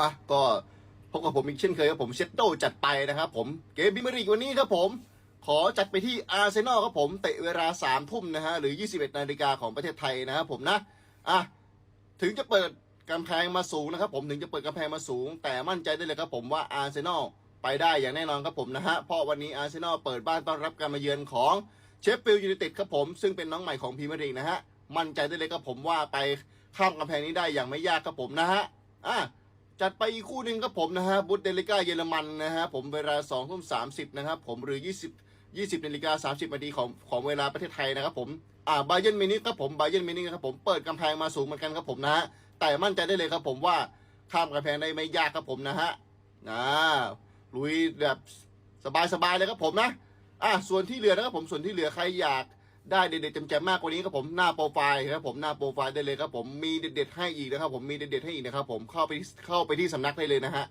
อะก็พบกับผมอีกเช่นเคยครับผมเชตโตจัดไปนะครับผมเกมบิมเมอริกวันนี้ครับผม ขอจัดไปที่อาร์เซนอลครับผมเตะเวลา3ามทุ่มนะฮะหรือ 21นาฬิกาของประเทศไทยนะครับผมนะอะถึงจะเปิดกำแพงมาสูงนะครับผมถึงจะเปิดกำแพงมาสูง แต่มั่นใจได้เลยครับผมว่าอาร์เซนอลไปได้อย่างแน่นอนครับผมนะฮะเพราะวันนี้อาร์เซนอลเปิดบ้านต้อนรับการมาเยือนของเชฟฟิลด์ยูไนเต็ดครับผมซึ่งเป็นน้องใหม่ของพรีเมียร์ลีกนะฮะมั่นใจได้เลยครับผมว่าไปข้ามกำแพงนี้ได้อย่างไม่ยากครับผมนะฮะอะ จัดไปอีกคู่หนึ่งครับผมนะฮะบุตเดลิก้าเยอรมันนะฮะผมเวลา2ทุ่ม30 นะครับผมหรือ 20 20นาฬิกา30นาทีของของเวลาประเทศไทยนะครับผมอ่าบาเยนมินิครับผมบาเยนมินิครับผมเปิดกำแพงมาสูงเหมือนกันครับผมนะฮะแต่มั่นใจได้เลยครับผมว่าข้ามกำแพงได้ไม่ยากครับผมนะฮะนะลุยแบบสบายๆเลยครับผมนะอะส่วนที่เหลือนะครับผมส่วนที่เหลือใครอยาก ได้เด็ดๆแจ่มๆมากกว่านี้ครับผมหน้าโปรไฟล์ครับผมหน้าโปรไฟล์ได้เลยครับผมมีเด็ดๆให้อีกนะครับผมมีเด็ดๆให้อีกนะครับผมเข้าไปเข้าไปที่สำนักได้เลยนะฮะ